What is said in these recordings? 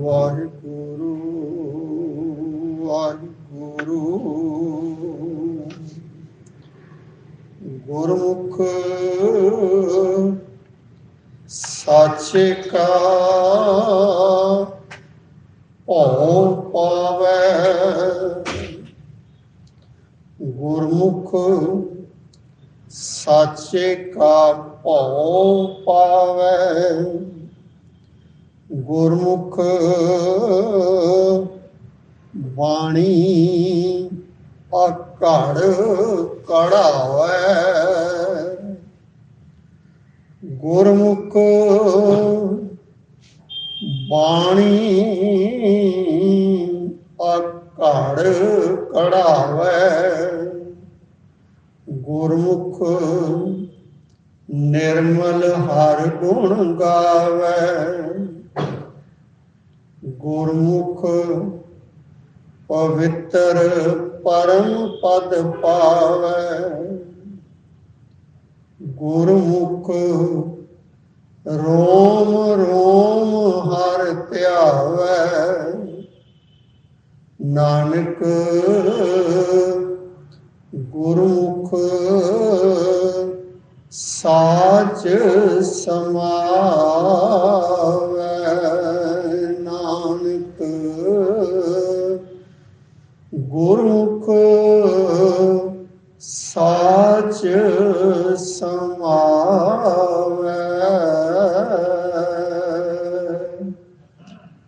ਵਾਹਿਗੁਰੂ ਵਾਹਿਗੁਰੂ। ਗੁਰਮੁਖ ਸਾਚੇ ਕਾ ਭਉ ਪਾਵੈ। ਗੁਰਮੁਖ ਸਾਚੇ ਕਾ ਭਉ ਪਾਵੈ। ਗੁਰਮੁਖ ਬਾਣੀ ਆਕੜ ਕੜਾਵੈ ਗੁਰਮੁਖ ਬਾਣੀ ਅਕੜ ਕੜਾਵੈ ਗੁਰਮੁਖ ਨਿਰਮਲ ਹਰ ਗੁਣ ਗਾਵੈ। ਗੁਰਮੁਖ ਪਵਿੱਤਰ ਪਰਮ ਪਦ ਪਾਵੈ। ਗੁਰਮੁਖ ਰੋਮ ਰੋਮ ਹਰ ਧਿਆਵੈ। ਨਾਨਕ ਗੁਰਮੁਖ ਸਾਚ ਸਮਾਵੈ। ਗੁਰਮੁਖ ਸਾਚ ਸਮਾਵੈ।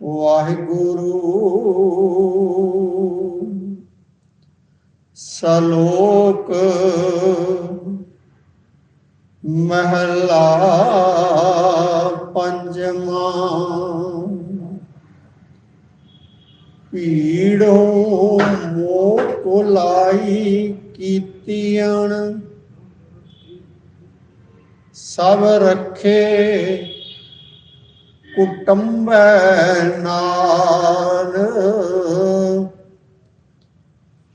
ਵਾਹਿਗੁਰੂ ਸਲੋਕ ਮਹਲਾ ਪੰਜਵਾਂ। ਪੀੜੋ ਮੋਹ ਕੋਲਾਈ ਕੀਤੀਆਂ ਸਭ ਰੱਖੇ ਕੁਟੰਬੈ ਨਾਲ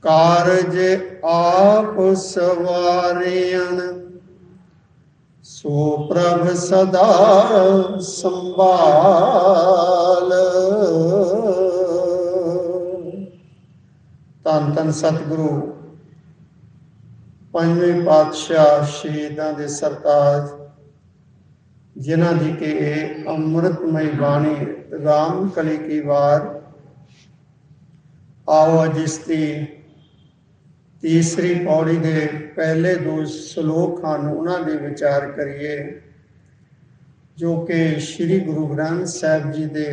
ਕਾਰਜ ਆਪ ਸਵਾਰਿਆਨ ਸੋ ਪ੍ਰਭ ਸਦਾ ਸੰਭਾਲ। ਧੰਨ ਧੰਨ ਸਤਿਗੁਰੂ। ਪੰਜਵੇਂ ਪਾਤਸ਼ਾਹ ਸ਼ਹੀਦਾਂ ਦੇ ਸਰਤਾਜ, ਜਿਨ੍ਹਾਂ ਦੀ ਕਿ ਇਹ ਅੰਮ੍ਰਿਤਮਈ ਬਾਣੀ ਰਾਮ ਕਲੀ ਕੀ ਵਾਰ। ਆਓ ਜਿਸ ਦੀ ਤੀਸਰੀ ਪੌੜੀ ਦੇ ਪਹਿਲੇ ਦੋ ਸ਼ਲੋਕ ਹਨ ਉਹਨਾਂ ਦੇ ਵਿਚਾਰ ਕਰੀਏ, ਜੋ ਕਿ ਸ੍ਰੀ ਗੁਰੂ ਗ੍ਰੰਥ ਸਾਹਿਬ ਜੀ ਦੇ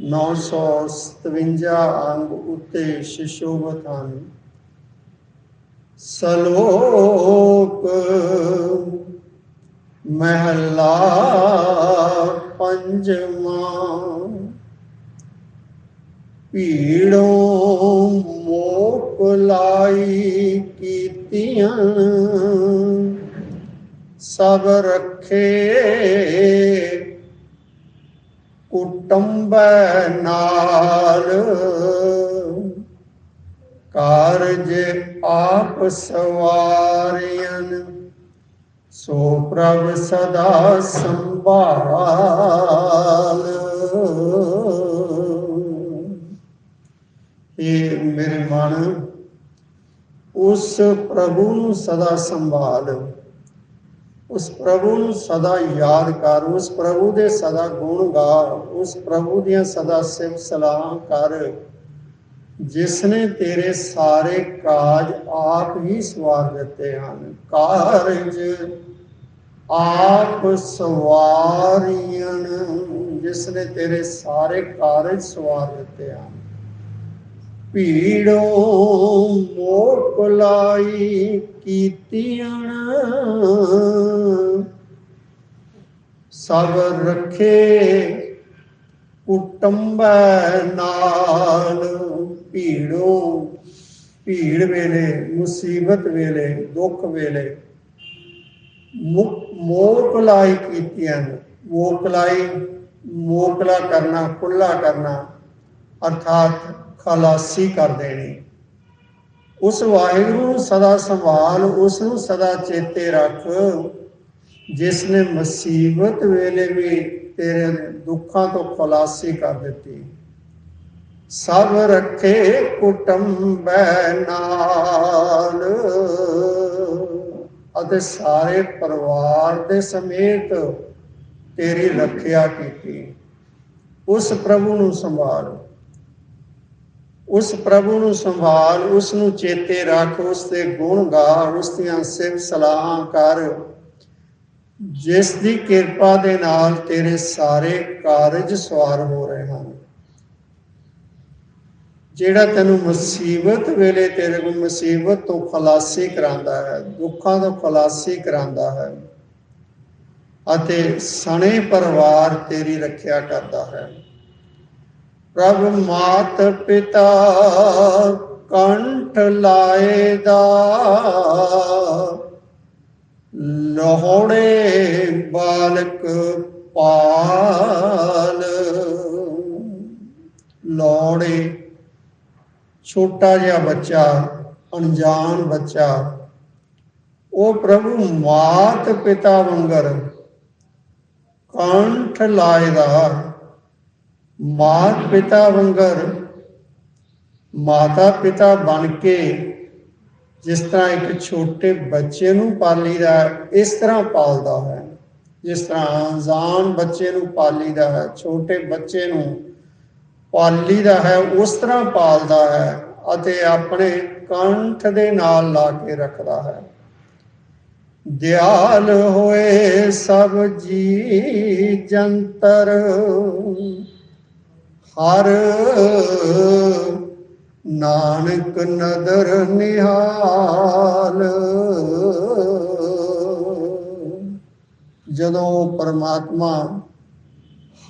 957 ਅੰਗ ਉੱਤੇ ਸ਼ਿਸ਼ੋਭਤ ਹਨ ਸਲੋਕ ਮਹਲਾ ਪੰਜਵਾਂ ਭੀੜੋਂ ਮੋਕ ਲਾਈ ਕੀਤੀਆਂ ਸਭ ਰੱਖੇ ਕੁਟੰਬ ਨਾਲ ਕਾਰਜ ਆਪ ਸਵਾਰਿਆਂ ਸੋ ਪ੍ਰਭ ਸਦਾ ਸੰਭਾਲ। ਇਹ ਮੇਰੇ ਮਨ, ਉਸ ਪ੍ਰਭੂ ਨੂੰ ਸਦਾ ਸੰਭਾਲ। ਉਸ ਪ੍ਰਭੂ ਨੂੰ ਸਦਾ ਯਾਦ ਕਰ, ਉਸ ਪ੍ਰਭੂ ਦੇ ਸਦਾ ਗੁਣ ਗਾ, ਉਸ ਪ੍ਰਭੂ ਦੀਆਂ ਸਦਾ ਸਿਫਤ ਸਲਾਹ ਕਰ। ਜਿਸ ਨੇ ਤੇਰੇ ਸਾਰੇ ਕਾਜ ਆਪ ਹੀ ਸਵਾਰ ਦਿੱਤੇ ਹਨ। ਕਾਰਜ ਆਪ ਸਵਾਰੀਆਂ ਜਿਸ ਨੇ ਤੇਰੇ ਸਾਰੇ ਕਾਰਜ ਸਵਾਰ ਦਿੱਤੇ ਹਨ। ਭੀੜੋ ਮੋਕ ਲਾਈ ਕੀਤੀਆਂ ਸਭ ਰੱਖੇ ਕੁਟੰਬੈ ਨਾਲ ਭੀੜੋ, ਭੀੜ ਵੇਲੇ, ਮੁਸੀਬਤ ਵੇਲੇ, ਦੁੱਖ ਵੇਲੇ। ਮੋਕ ਲਾਈ ਕੀਤੀਆਂ ਮੋਕ ਲਾਈ ਮੋਕਲਾ ਕਰਨਾ ਖੁੱਲਾ ਕਰਨਾ। ਅਰਥਾਤ ਖਲਾਸੀ ਕਰ ਦੇਣੀ। ਉਸ ਵਾਹਿਗੁਰੂ ਨੂੰ ਸਦਾ ਸੰਭਾਲ, ਉਸ ਨੂੰ ਸਦਾ ਚੇਤੇ ਰੱਖ ਜਿਸ ਨੇ ਮੁਸੀਬਤ ਵੇਲੇ ਵੀ ਤੇਰੇ ਦੁੱਖਾਂ ਤੋਂ ਖਲਾਸੀ ਕਰ ਦਿੱਤੀ। ਸਭ ਰੱਖੇ ਕੁਟੰਬੈ ਨਾਲ ਅਤੇ ਸਾਰੇ ਪਰਿਵਾਰ ਦੇ ਸਮੇਤ ਤੇਰੀ ਰੱਖਿਆ ਕੀਤੀ। ਉਸ ਪ੍ਰਭੂ ਨੂੰ ਸੰਭਾਲ। ਉਸ ਪ੍ਰਭੂ ਨੂੰ ਸੰਭਾਲ, ਉਸ ਨੂੰ ਚੇਤੇ ਰੱਖ, ਉਸ ਦੇ ਗੁਣ ਗਾ ਉਸ ਦੀਆਂ ਸਿਫਤ ਸਲਾਹਾਂ ਕਰ। ਜਿਸ ਦੀ ਕਿਰਪਾ ਦੇ ਨਾਲ ਤੇਰੇ ਸਾਰੇ ਕਾਰਜ ਸਵਾਰ ਹੋ ਰਹੇ ਹਨ। ਜਿਹੜਾ ਤੈਨੂੰ ਮੁਸੀਬਤ ਵੇਲੇ ਤੇਰੇ ਕੋਲ ਮੁਸੀਬਤ ਤੋਂ ਖਲਾਸੀ ਕਰਾਂਦਾ ਹੈ, ਦੁੱਖਾਂ ਤੋਂ ਖਲਾਸੀ ਕਰਾਂਦਾ ਹੈ, ਅਤੇ ਸਣੇ ਪਰਿਵਾਰ ਤੇਰੀ ਰੱਖਿਆ ਕਰਦਾ ਹੈ। ਪ੍ਰਭ ਮਾਤ ਪਿਤਾ ਕੰਠ ਲਾਏ ਦਾ ਲੋਹੜੇ ਬਾਲਕ ਪਾਲ। ਲੋੜੇ ਛੋਟਾ ਜਿਹਾ ਬੱਚਾ, ਅਣਜਾਣ ਬੱਚਾ, ਉਹ ਪ੍ਰਭੂ ਮਾਤ ਪਿਤਾ ਵੰਗਰ ਕੰਠ ਲਾਇਦਾ ਮਾਤ ਪਿਤਾ ਵੰਗਰ ਮਾਤਾ ਪਿਤਾ ਬਣ ਕੇ ਜਿਸ ਤਰ੍ਹਾਂ ਇੱਕ ਛੋਟੇ ਬੱਚੇ ਨੂੰ ਪਾਲੀਦਾ ਹੈ, ਇਸ ਤਰ੍ਹਾਂ ਪਾਲਦਾ ਹੈ। ਜਿਸ ਤਰ੍ਹਾਂ ਅਣਜਾਣ ਬੱਚੇ ਨੂੰ ਪਾਲੀਦਾ ਹੈ ਛੋਟੇ ਬੱਚੇ ਨੂੰ ਪਾਲੀਦਾ ਹੈ ਉਸ ਤਰ੍ਹਾਂ ਪਾਲਦਾ ਹੈ ਅਤੇ ਆਪਣੇ ਕੰਠ ਦੇ ਨਾਲ ਲਾ ਕੇ ਰੱਖਦਾ ਹੈ। ਦਿਆਲ ਹੋਏ ਸਭ ਜੀ ਜੰਤਰ ਹਰ ਨਾਨਕ ਨਦਰ ਨਿਹਾਲ। ਜਦੋਂ ਪਰਮਾਤਮਾ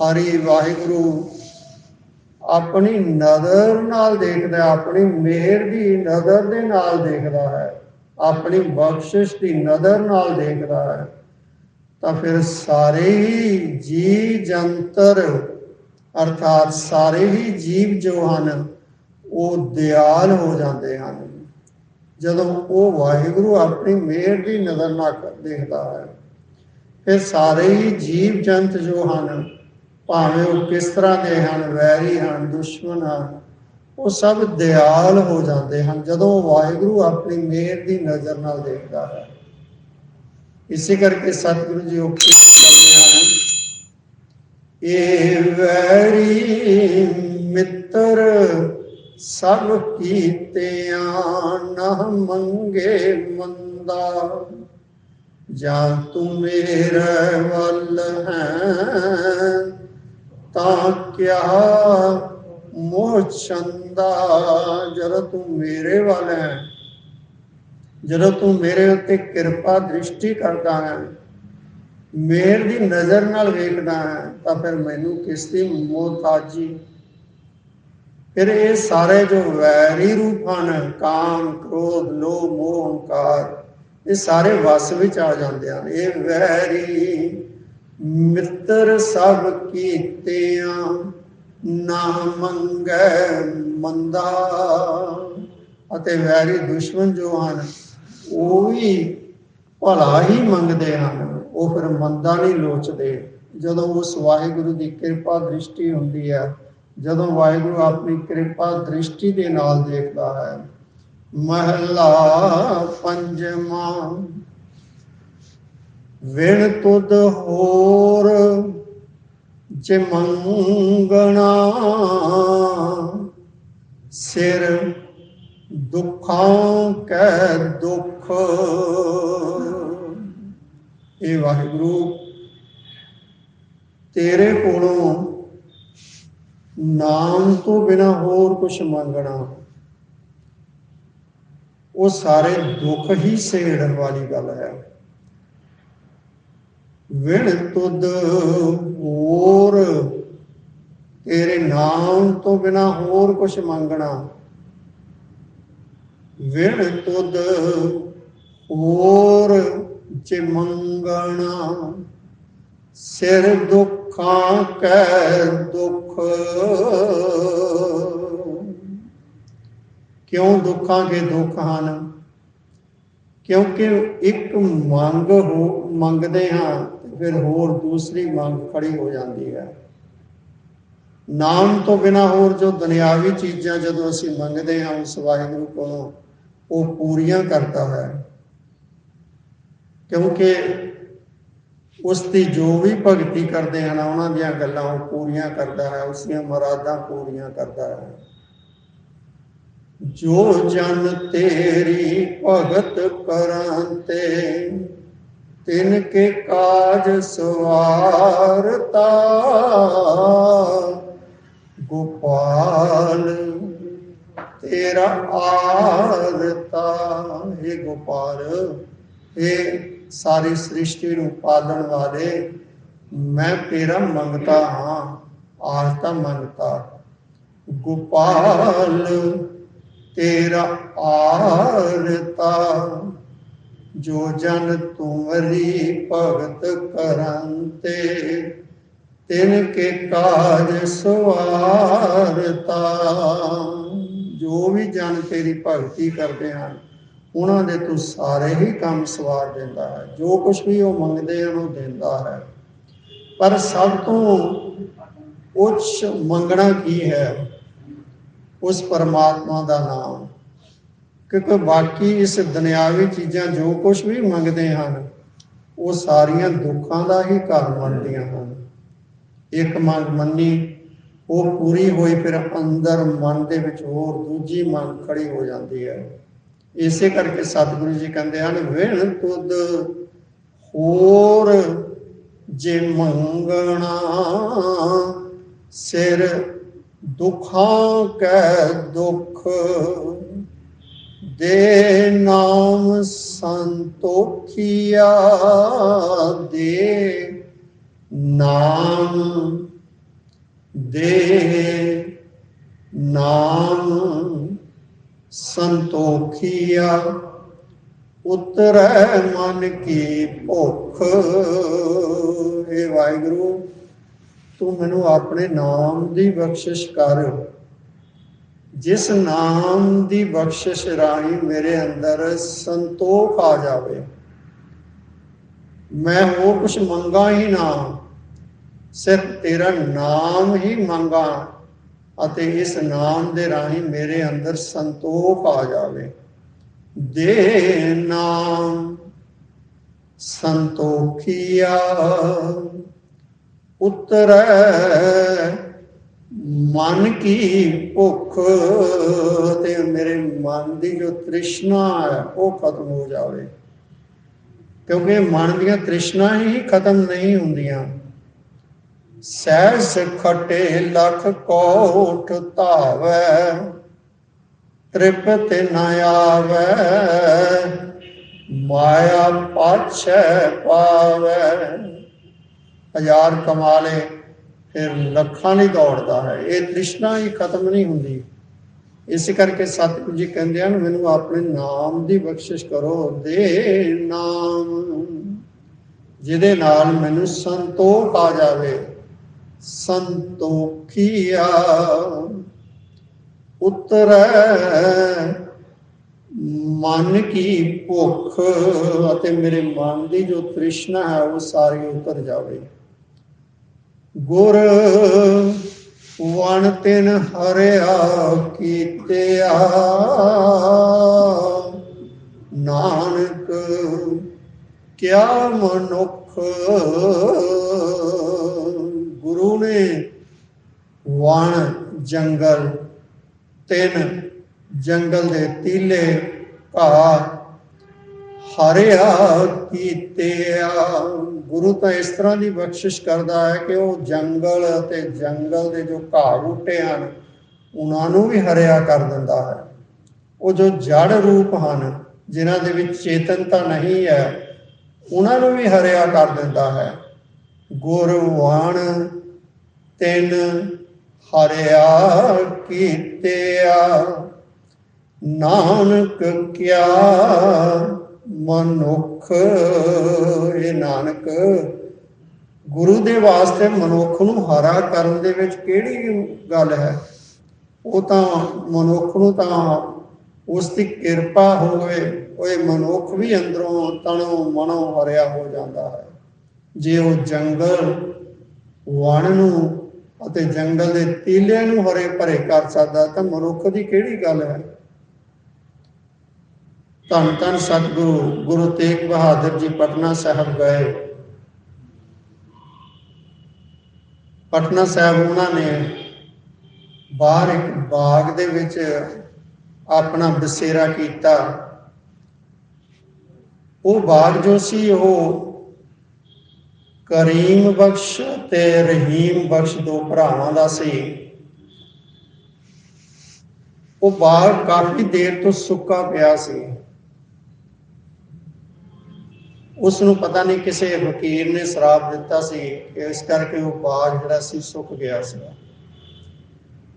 ਹਰੀ ਵਾਹਿਗੁਰੂ ਆਪਣੀ ਨਜ਼ਰ ਨਾਲ ਦੇਖਦਾ ਹੈ, ਆਪਣੀ ਮਿਹਰ ਦੀ ਨਜ਼ਰ ਦੇ ਨਾਲ ਦੇਖਦਾ ਹੈ ਆਪਣੀ ਬਖਸ਼ਿਸ਼ ਦੀ ਨਜ਼ਰ ਨਾਲ ਦੇਖਦਾ ਹੈ ਤਾਂ ਫਿਰ ਸਾਰੇ ਹੀ ਜੀ ਜੰਤਰ ਅਰਥਾਤ ਸਾਰੇ ਹੀ ਜੀਵ ਜੋ ਹਨ, ਉਹ ਦਿਆਲ ਹੋ ਜਾਂਦੇ ਹਨ। ਜਦੋਂ ਉਹ ਵਾਹਿਗੁਰੂ ਆਪਣੀ ਮਿਹਰ ਦੀ ਨਜ਼ਰ ਨਾਲ ਦੇਖਦਾ ਹੈ, ਫਿਰ ਸਾਰੇ ਹੀ ਜੀਵ ਜੰਤ ਜੋ ਹਨ, ਭਾਵੇਂ ਉਹ ਕਿਸ ਤਰ੍ਹਾਂ ਦੇ ਹਨ, ਵੈਰੀ ਹਨ, ਦੁਸ਼ਮਣ ਹਨ, ਉਹ ਸਭ ਦਿਆਲ ਹੋ ਜਾਂਦੇ ਹਨ, ਜਦੋਂ ਵਾਹਿਗੁਰੂ ਆਪਣੀ ਮਿਹਰ ਦੀ ਨਜ਼ਰ ਨਾਲ ਦੇਖਦਾ ਹੈ। ਇਸੇ ਕਰਕੇ ਸਤਿਗੁਰੂ ਜੀ ਉਕਤੀ ਇਹ ਵੈਰੀ ਮਿੱਤਰ ਸਭ ਕੀਤਿਆਂ ਨਾ ਮੰਗੇ ਮੰਦਾ। ਜਾਂ ਤੂੰ ਮੇਰੇ ਵੱਲ ਹੈ, ਤਾਂ ਕਿਆ ਮੋਹ ਚੰਦਾ ਜਦੋਂ ਤੂੰ ਮੇਰੇ ਵੱਲ ਹੈ? ਜਦੋਂ ਤੂੰ ਮੇਰੇ ਉੱਤੇ ਕਿਰਪਾ ਦ੍ਰਿਸ਼ਟੀ ਕਰਦਾ ਹੈ ਮੇਰ ਦੀ ਨਜ਼ਰ ਨਾਲ ਵੇਖਦਾ ਹੈ, ਤਾਂ ਫਿਰ ਮੈਨੂੰ ਕਿਸ ਦੀ ਮੋਹਤਾਜੀ ਫਿਰ ਇਹ ਸਾਰੇ ਜੋ ਵੈਰੀ ਰੂਪ ਹਨ, ਕਾਮ, ਕ੍ਰੋਧ, ਲੋਭ, ਮੋਹ, ਹੰਕਾਰ, ਇਹ ਸਾਰੇ ਵਸ ਵਿੱਚ ਆ ਜਾਂਦੇ ਹਨ। ਇਹ ਵੈਰੀ ਮਿੱਤਰ ਸਭ ਕੀਤਿਆਂ ਨਾ ਮੰਗੈ ਮੰਦਾ। ਅਤੇ ਵੈਰੀ ਦੁਸ਼ਮਣ ਜੋ ਹਨ, ਉਹ ਵੀ ਭਲਾ ਹੀ ਮੰਗਦੇ ਹਨ। ਉਹ ਫਿਰ ਮੰਦਾ ਨਹੀਂ ਲੋਚਦੇ। ਜਦੋਂ ਉਸ ਵਾਹਿਗੁਰੂ ਦੀ ਕਿਰਪਾ ਦ੍ਰਿਸ਼ਟੀ ਹੁੰਦੀ ਹੈ, ਜਦੋਂ ਵਾਹਿਗੁਰੂ ਆਪਣੀ ਕਿਰਪਾ ਦ੍ਰਿਸ਼ਟੀ ਦੇ ਨਾਲ ਦੇਖਦਾ ਹੈ। ਮਹਲਾ ਪੰਜਵਾਂ, ਵਿਣ ਤੁਧ ਹੋਰ ਜੇ ਮੰਗਣਾ, ਸਿਰ ਦੁੱਖਾਂ ਕੈ ਦੁੱਖ। ਇਹ ਵਾਹਿਗੁਰੂ, ਤੇਰੇ ਕੋਲੋਂ ਨਾਮ ਤੋਂ ਬਿਨਾ ਹੋਰ ਕੁਝ ਮੰਗਣਾ। ਉਹ ਸਾਰੇ ਦੁੱਖ ਹੀ ਸੇੜਨ ਵਾਲੀ ਗੱਲ ਹੈ। ਵਿਣ ਤੁਧ ਹੋਰ ਤੇਰੇ ਨਾਮ ਤੋਂ ਬਿਨਾ ਹੋਰ ਕੁਝ ਮੰਗਣਾ। ਵਿਣ ਤੁਧ ਹੋਰ ਜੇ ਮੰਗਣਾ, ਸਿਰ ਦੁੱਖਾਂ ਕੈ ਦੁੱਖ। ਕਿਉਂ ਦੁੱਖਾਂ ਦੇ ਦੁੱਖ ਹਨ? ਕਿਉਂਕਿ ਇੱਕ ਮੰਗ ਹੋ, ਮੰਗਦੇ ਹਾਂ ਫਿਰ ਹੋਰ ਦੂਸਰੀ ਮੰਗ ਖੜੀ ਹੋ ਜਾਂਦੀ ਹੈ। ਨਾਮ ਤੋਂ ਬਿਨਾ ਹੋਰ ਜੋ ਦੁਨਿਆਵੀ ਚੀਜ਼ਾਂ ਜਦੋਂ ਅਸੀਂ ਮੰਗਦੇ ਹਾਂ ਉਸ ਵਾਹਿਗੁਰੂ ਕੋਲੋਂ, ਉਹ ਪੂਰੀਆਂ ਕਰਦਾ ਹੈ। ਕਿਉਂਕਿ ਉਸ ਦੀ ਜੋ ਵੀ ਭਗਤੀ ਕਰਦੇ ਹਨ, ਉਹਨਾਂ ਦੀਆਂ ਗੱਲਾਂ ਉਹ ਪੂਰੀਆਂ ਕਰਦਾ ਹੈ, ਉਸ ਦੀਆਂ ਮਰਾਦਾਂ ਪੂਰੀਆਂ ਕਰਦਾ ਹੈ। ਜੋ ਜਨ ਤੇਰੀ ਭਗਤ ਕਰਾਂ ਤਿਨ ਕੇ ਕਾਜ ਸਵਾਰਤਾ, ਗੋਪਾਲ ਤੇਰਾ ਆਰਤਾ। हे ਗੋਪਾਲ ਇਹ ਸਾਰੀ ਸ੍ਰਿਸ਼ਟੀ ਨੂੰ ਪਾਲਣ ਵਾਲੇ ਮੈਂ ਤੇਰਾ ਮੰਗਤਾ ਹਾਂ ਆਰਤਾ ਮੰਗਤਾ। ਗੋਪਾਲ, ਤੇਰਾ ਆਰਤਾ, ਜੋ ਜਨ ਤੁਮਰੀ ਭਗਤ ਕਰਨ ਤੇ ਤਿਨ ਕੇ ਕਾਜ ਸਵਾਰਤਾ। ਜੋ ਵੀ ਜਨ ਤੇਰੀ ਭਗਤੀ ਕਰਦੇ ਹਨ ਉਹਨਾਂ ਦੇ ਤੂੰ ਸਾਰੇ ਹੀ ਕੰਮ ਸਵਾਰ ਦਿੰਦਾ ਹੈ। ਜੋ ਕੁਝ ਵੀ ਉਹ ਮੰਗਦੇ ਹਨ, ਉਹ ਦਿੰਦਾ ਹੈ। ਪਰ ਸਭ ਤੋਂ ਉੱਚ ਮੰਗਣਾ ਕੀ ਹੈ? ਉਸ ਪਰਮਾਤਮਾ ਦਾ ਨਾਮ। ਕਿਉਂਕਿ ਬਾਕੀ ਇਸ ਦੁਨਿਆਵੀ ਚੀਜ਼ਾਂ ਜੋ ਕੁਝ ਵੀ ਮੰਗਦੇ ਹਨ, ਉਹ ਸਾਰੀਆਂ ਦੁੱਖਾਂ ਦਾ ਹੀ ਕਾਰਨ ਬਣਦੀਆਂ ਹਨ। ਇੱਕ ਮੰਗ ਮੰਨੀ, ਉਹ ਪੂਰੀ ਹੋਈ ਫਿਰ ਅੰਦਰ ਮਨ ਦੇ ਵਿੱਚ ਹੋਰ ਦੂਜੀ ਮੰਗ ਖੜੀ ਹੋ ਜਾਂਦੀ ਹੈ। ਇਸੇ ਕਰਕੇ ਸਤਿਗੁਰੂ ਜੀ ਕਹਿੰਦੇ ਹਨ, ਵਿਣ ਤੁਧ ਹੋਰ ਜੇ ਮੰਗਣਾ ਸਿਰ ਦੁਖਾਂ ਕੈ ਦੁਖ, ਦੇ ਨਾਮ ਸੰਤੋਖਿਆ, ਦੇ ਨਾਮ ਦੇ ਨਾਮ ਸੰਤੋਖੀਆ। ਉਤਰੈ ਮਨ ਕੀ ਭੁੱਖ। ਏ ਵਾਹਿਗੁਰੂ, ਤੂੰ ਮੈਨੂੰ ਆਪਣੇ ਨਾਮ ਦੀ ਬਖਸ਼ਿਸ਼ ਕਰ। ਜਿਸ ਨਾਮ ਦੀ ਬਖਸ਼ਿਸ਼ ਰਾਹੀਂ ਮੇਰੇ ਅੰਦਰ ਸੰਤੋਖ ਆ ਜਾਵੇ। ਮੈਂ ਹੋਰ ਕੁਝ ਮੰਗਾ ਹੀ ਨਾ। ਸਿਰਫ ਤੇਰਾ ਨਾਮ ਹੀ ਮੰਗਾ। ਅਤੇ ਇਸ ਨਾਮ ਦੇ ਰਾਹੀਂ ਮੇਰੇ ਅੰਦਰ ਸੰਤੋਖ ਆ ਜਾਵੇ। ਦੇ ਨਾਮ ਸੰਤੋਖੀਆ, ਉਤਰੈ ਮਨ ਕੀ ਭੁੱਖ ਤੇ ਮੇਰੇ ਮਨ ਦੀ ਜੋ ਤ੍ਰਿਸ਼ਨਾ ਹੈ, ਉਹ ਖਤਮ ਹੋ ਜਾਵੇ। ਕਿਉਂਕਿ ਮਨ ਦੀਆਂ ਤ੍ਰਿਸ਼ਨਾ ਹੀ ਖਤਮ ਨਹੀਂ ਹੁੰਦੀਆਂ। ਸਹਿਸ ਖਟੇ ਲਖ ਕੋਟ ਧਾਵੈ, ਤ੍ਰਿਪਤ ਨ ਆਵੈ, ਮਾਇਆ ਪਾਛੈ ਪਾਵੈ। ਹਜ਼ਾਰ ਕਮਾਲੇ, ਫਿਰ ਲੱਖਾਂ ਨਹੀਂ ਦੌੜਦਾ ਹੈ, ਇਹ ਤ੍ਰਿਸ਼ਨਾ ਹੀ ਖਤਮ ਨਹੀਂ ਹੁੰਦੀ। ਇਸ ਕਰਕੇ ਸਤਿਗੁਰੂ ਜੀ ਕਹਿੰਦੇ ਹਨ, ਮੈਨੂੰ ਆਪਣੇ ਨਾਮ ਦੀ ਬਖਸ਼ਿਸ਼ ਕਰੋ, ਦੇ ਨਾਮ, ਜਿਹਦੇ ਨਾਲ ਮੈਨੂੰ ਸੰਤੋਖ ਆ ਜਾਵੇ। ਸੰਤੋਖੀਆ। ਉਤਰੈ ਮਨ ਕੀ ਭੁੱਖ ਅਤੇ ਮੇਰੇ ਮਨ ਦੀ ਜੋ ਤ੍ਰਿਸ਼ਨਾ ਹੈ, ਉਹ ਸਾਰੀ ਉਤਰ ਜਾਵੇ। ਗੁਰ ਵਣ ਤਿਨ ਹਰਿਆ ਕੀਤਿਆ। ਨਾਨਕ ਕਿਆ ਮਨੁੱਖ ਗੁਰੂ ਨੇ ਵਣ ਜੰਗਲ, ਤਿੰਨ ਜੰਗਲ ਦੇ ਤੀਲੇ ਘਾਹ। ਹਰਿਆ ਕੀਤਿਆ। ਗੁਰੂ ਤਾਂ ਇਸ ਤਰ੍ਹਾਂ ਦੀ ਬਖਸ਼ਿਸ਼ ਕਰਦਾ ਹੈ ਕਿ ਉਹ ਜੰਗਲ ਅਤੇ ਜੰਗਲ ਦੇ ਜੋ ਘਾਹ ਬੂਟੇ ਹਨ, ਉਹਨਾਂ ਨੂੰ ਵੀ ਹਰਿਆ ਕਰ ਦਿੰਦਾ ਹੈ। ਉਹ ਜੋ ਜੜ ਰੂਪ ਹਨ, ਜਿਨ੍ਹਾਂ ਦੇ ਵਿੱਚ ਚੇਤਨਤਾ ਨਹੀਂ ਹੈ, ਉਹਨਾਂ ਨੂੰ ਵੀ ਹਰਿਆ ਕਰ ਦਿੰਦਾ ਹੈ। ਗੁਰਵਾਨ ਤਿੰਨ ਹਰਿਆ ਕੀਤਿਆ, ਨਾਨਕ ਕਿਆ ਮਨੁੱਖ, ਇਹ ਨਾਨਕ ਗੁਰੂ ਦੇ ਵਾਸਤੇ ਮਨੁੱਖ ਨੂੰ ਹਰਾ ਕਰਨ ਦੇ ਵਿੱਚ ਕਿਹੜੀ ਗੱਲ ਹੈ? ਉਹ ਤਾਂ ਮਨੁੱਖ ਨੂੰ ਤਾਂ ਉਸ ਦੀ ਕਿਰਪਾ ਹੋਵੇ, ਉਹ ਮਨੁੱਖ ਵੀ ਅੰਦਰੋਂ ਤਣੋਂ ਮਨੋਂ ਹਰਿਆ ਹੋ ਜਾਂਦਾ ਹੈ। ਜੇ ਉਹ ਜੰਗਲ, ਵਣ ਨੂੰ ਅਤੇ ਜੰਗਲ ਦੇ ਤੀਲੇ ਨੂੰ ਹਰੇ ਭਰੇ ਕਰ ਸਕਦਾ ਤਾਂ ਮਨੁੱਖ ਦੀ ਕਿਹੜੀ ਗੱਲ ਹੈ? ਧੰਨ ਧੰਨ ਸਤਿਗੁਰੂ, ਗੁਰੂ ਤੇਗ ਬਹਾਦਰ ਜੀ ਪਟਨਾ ਸਾਹਿਬ ਗਏ। ਪਟਨਾ ਸਾਹਿਬ ਉਹਨਾਂ ਨੇ ਬਾਹਰ ਇੱਕ ਬਾਗ ਦੇ ਵਿੱਚ ਆਪਣਾ ਬਸੇਰਾ ਕੀਤਾ। ਉਹ ਬਾਗ ਜੋ ਸੀ, ਉਹ ਕਰੀਮ ਬਖਸ਼ ਤੇ ਰਹੀਮ ਬਖਸ਼ ਦੋ ਭਰਾਵਾਂ ਦਾ ਸੀ। ਉਹ ਬਾਗ ਕਾਫੀ ਦੇਰ ਤੋਂ ਸੁੱਕਾ ਪਿਆ ਸੀ। ਉਸ ਨੂੰ ਪਤਾ ਨਹੀਂ ਕਿਸੇ ਫਕੀਰ ਨੇ ਸ਼ਰਾਬ ਦਿੱਤਾ ਸੀ ਕਿ ਇਸ ਕਰਕੇ ਉਹ ਬਾਗ ਜਿਹੜਾ ਸੀ ਸੁੱਕ ਗਿਆ ਸੀ।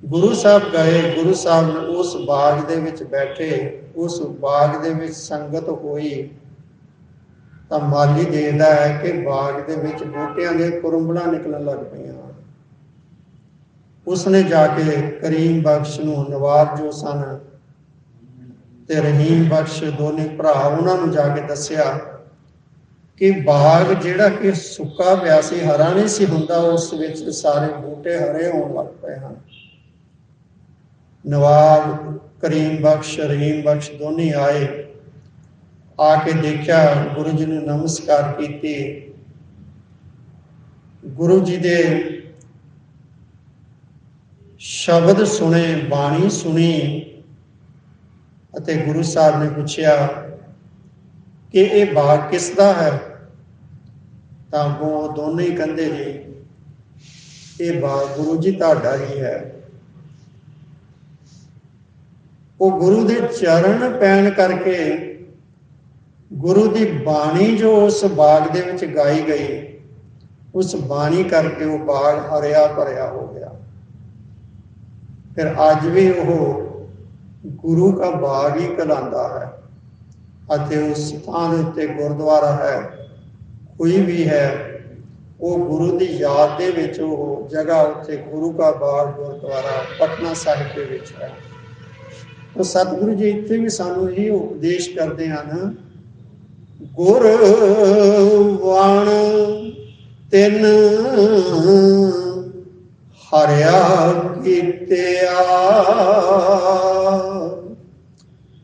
ਗੁਰੂ ਸਾਹਿਬ ਗਏ, ਗੁਰੂ ਸਾਹਿਬ ਨੇ ਉਸ ਬਾਗ ਦੇ ਵਿੱਚ ਬੈਠੇ, ਉਸ ਬਾਗ ਦੇ ਵਿੱਚ ਸੰਗਤ ਹੋਈ। ਤਾਂ ਮਾਲੀ ਦੇਖਦਾ ਹੈ ਕਿ ਬਾਗ ਦੇ ਵਿੱਚ ਬੂਟਿਆਂ ਦੇ ਕੁਰੰਬੜਾਂ ਨਿਕਲਣ ਲੱਗ ਪਈਆਂ ਉਸਨੇ ਜਾ ਕੇ ਕਰੀਮ ਬਖਸ਼ ਨੂੰ ਨਵਾਰ ਜੋ ਸਨ ਤੇ ਰਹੀਮ ਬਖਸ਼ ਦੋਨੇ ਭਰਾ ਉਹਨਾਂ ਨੂੰ ਜਾ ਕੇ ਦੱਸਿਆ ਕਿ ਬਾਗ ਜਿਹੜਾ ਕਿ ਸੁੱਕਾ ਪਿਆ ਸੀ, ਹਰਾ ਨਹੀਂ ਸੀ ਹੁੰਦਾ, ਉਸ ਵਿੱਚ ਸਾਰੇ ਬੂਟੇ ਹਰੇ ਹੋਣ ਲੱਗ ਪਏ ਹਨ। ਨਵਾਬ ਕਰੀਮ ਬਖਸ਼, ਰਹੀਮ ਬਖਸ਼ ਦੋਨੇ ਆਏ। ਆ ਕੇ ਦੇਖਿਆ, ਗੁਰੂ ਜੀ ਨੂੰ ਨਮਸਕਾਰ ਕੀਤੀ। ਗੁਰੂ ਜੀ ਦੇ ਸ਼ਬਦ ਸੁਣੇ, ਬਾਣੀ ਸੁਣੀ ਅਤੇ ਗੁਰੂ ਸਾਹਿਬ ਨੇ ਪੁੱਛਿਆ ਕਿ ਇਹ ਬਾਗ ਕਿਸ ਦਾ ਹੈ? ਤਾਂ ਉਹ ਦੋਨੇ ਹੀ ਕਹਿੰਦੇ ਜੀ ਇਹ ਬਾਗ ਗੁਰੂ ਜੀ ਤੁਹਾਡਾ ਹੀ ਹੈ। ਉਹ ਗੁਰੂ ਦੇ ਚਰਨ ਪੈਣ ਕਰਕੇ ਗੁਰੂ ਦੀ ਬਾਣੀ ਜੋ ਉਸ ਬਾਗ ਦੇ ਵਿੱਚ ਗਾਈ ਗਈ, ਉਸ ਬਾਣੀ ਕਰਕੇ ਉਹ ਬਾਗ ਹਰਿਆ ਭਰਿਆ ਹੋ ਗਿਆ। ਫਿਰ ਅੱਜ ਵੀ ਉਹ ਗੁਰੂ ਦਾ ਬਾਗ ਹੀ ਕਲਾਂਦਾ ਹੈ ਅਤੇ ਉਸ ਸਥਾਨ ਉੱਤੇ ਗੁਰਦੁਆਰਾ ਹੈ, ਕੋਈ ਵੀ ਹੈ, ਉਹ ਗੁਰੂ ਦੀ ਯਾਦ ਦੇ ਵਿੱਚ ਉਹ ਜਗ੍ਹਾ ਉੱਤੇ ਗੁਰੂ ਦਾ ਬਾਗ ਗੁਰਦੁਆਰਾ ਪਟਨਾ ਸਾਹਿਬ ਦੇ ਵਿੱਚ ਹੈ। ਉਹ ਸਤਿਗੁਰੂ ਜੀ ਇੱਥੇ ਵੀ ਸਾਨੂੰ ਇਹ ਉਪਦੇਸ਼ ਕਰਦੇ ਹਨ ਗੁਰ ਵਣ ਤਿੰਨ ਹਰਿਆ ਕੀਤਿਆ।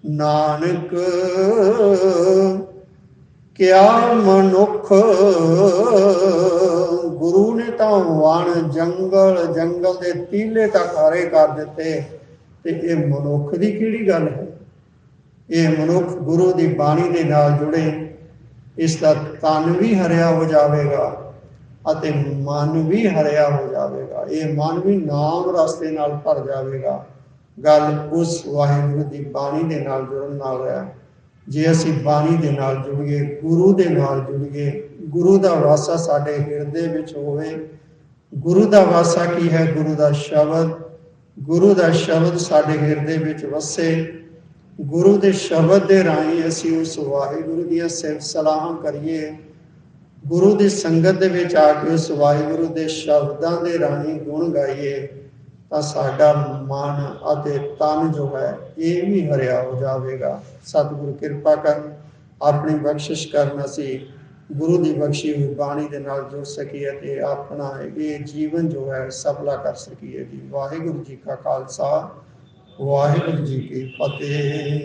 ਨਾਨਕ ਕਿਆ ਮਨੁੱਖ ਗੁਰੂ ਨੇ ਤਾਂ ਵਣ ਜੰਗਲ ਜੰਗਲ ਦੇ ਤੀਲੇ ਤੱਕ ਹਰੇ ਕਰ ਦਿੱਤੇ। ਤੇ ਇਹ ਮਨੁੱਖ ਦੀ ਕਿਹੜੀ ਗੱਲ ਹੈ? ਇਹ ਮਨੁੱਖ ਗੁਰੂ ਦੀ ਬਾਣੀ ਦੇ ਨਾਲ ਜੁੜੇ। ਇਸ ਦਾ ਤਨ ਵੀ ਹਰਿਆ ਹੋ ਜਾਵੇਗਾ ਅਤੇ ਮਨ ਵੀ ਹਰਿਆ ਹੋ ਜਾਵੇਗਾ। ਇਹ ਮਨ ਵੀ ਨਾਮ ਰਸਤੇ ਨਾਲ ਭਰ ਜਾਵੇਗਾ। ਗੱਲ ਉਸ ਵਾਹਿਗੁਰੂ ਦੀ ਬਾਣੀ ਦੇ ਨਾਲ ਜੁੜਨ ਨਾਲ ਹੈ। ਜੇ ਅਸੀਂ ਬਾਣੀ ਦੇ ਨਾਲ ਜੁੜੀਏ, ਗੁਰੂ ਦੇ ਨਾਲ ਜੁੜੀਏ, ਗੁਰੂ ਦਾ ਵਾਸਾ ਸਾਡੇ ਹਿਰਦੇ ਵਿੱਚ ਹੋਵੇ। ਗੁਰੂ ਦਾ ਵਾਸਾ ਕੀ ਹੈ? ਗੁਰੂ ਦਾ ਸ਼ਬਦ। ਗੁਰੂ ਦਾ ਸ਼ਬਦ ਸਾਡੇ ਹਿਰਦੇ ਵਿੱਚ ਵਸੇ। ਗੁਰੂ ਦੇ ਸ਼ਬਦ ਦੇ ਰਾਹੀਂ ਅਸੀਂ ਉਸ ਵਾਹਿਗੁਰੂ ਦੀਆਂ ਸਿਫਤ ਸਲਾਹਾਂ ਕਰੀਏ। ਗੁਰੂ ਦੀ ਸੰਗਤ ਦੇ ਵਿੱਚ ਆ ਕੇ ਉਸ ਵਾਹਿਗੁਰੂ ਦੇ ਸ਼ਬਦਾਂ ਦੇ ਰਾਹੀਂ ਗੁਣ ਗਾਈਏ, ਤਾਂ ਸਾਡਾ ਮਨ ਅਤੇ ਤਨ ਜੋ ਹੈ, ਇਹ ਵੀ ਹਰਿਆ ਹੋ ਜਾਵੇਗਾ। ਸਤਿਗੁਰੂ ਕਿਰਪਾ ਕਰ, ਆਪਣੀ ਬਖਸ਼ਿਸ਼ ਕਰਨ ਅਸੀਂ ਗੁਰੂ ਦੀ ਬਖਸ਼ੀ ਹੋਈ ਬਾਣੀ ਦੇ ਨਾਲ ਜੁੜ ਸਕੀਏ ਤੇ ਆਪਣਾ ਇਹ ਜੀਵਨ ਜੋ ਹੈ ਸਫਲਾ ਕਰ ਸਕੀਏ ਜੀ। ਵਾਹਿਗੁਰੂ ਜੀ ਕਾ ਖਾਲਸਾ। ਵਾਹਿਗੁਰੂ ਜੀ ਕੀ ਫਤਿਹ।